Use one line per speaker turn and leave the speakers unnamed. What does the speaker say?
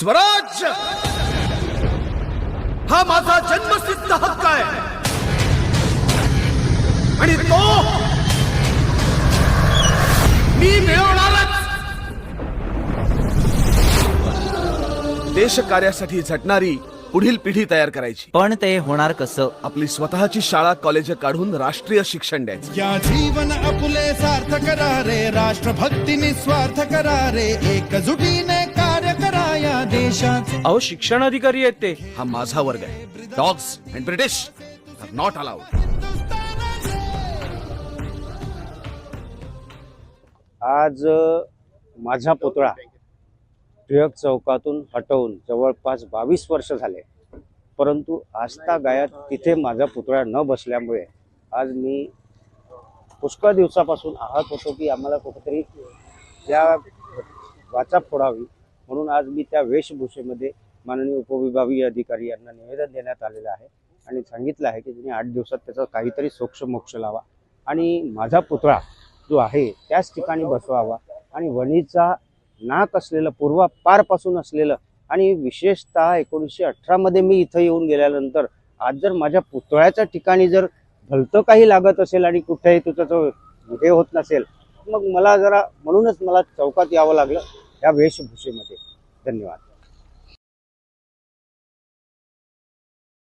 स्वराज्य हा माझा जन्मसिद्ध हक्क आहे. आणि तो मी मिळवणारच. देश कार्यासाठी झटणारी पुढील पिढी तयार करायची.
पण ते होणार कसं?
आपली स्वतःची शाळा कॉलेज काढून राष्ट्रीय शिक्षण द्यायचं.
या जीवन आपुले सार्थ करा रे राष्ट्रभक्ती निस्वार्थ करा रे एकजुटीने
अहो शिक्षण अधिकारी आहेत ते.
हा माझा वर्ग आहे. Dogs and British not allowed
आज अ, माझा पुतळा टिळक चौकातून हटवून जवळपास बावीस वर्ष झाले. परंतु आस्था गायात तिथे माझा पुतळा न बसल्यामुळे आज मी पुष्कळ दिवसापासून आहात होतो की आम्हाला कुठेतरी त्या वाचा फोडावी. म्हणून आज मी त्या वेशभूषेमध्ये माननीय उपविभागीय अधिकारी यांना निवेदन देण्यात आलेलं आहे. आणि सांगितलं आहे की तुम्ही आठ दिवसात त्याचा काहीतरी सोक्ष मोक्ष लावा. आणि माझा पुतळा जो आहे त्याच ठिकाणी बसवावा. आणि वणीचा नाक असलेलं पूर्वापारपासून असलेलं आणि विशेषतः एकोणीसशे अठरामध्ये मी इथं येऊन गेल्यानंतर आज जर माझ्या पुतळ्याच्या ठिकाणी जर भलतं काही लागत असेल आणि कुठेही तुझं हे होत नसेल मग मला जरा म्हणूनच मला चौकात यावं लागलं. या वेशभूषेमध्ये. धन्यवाद.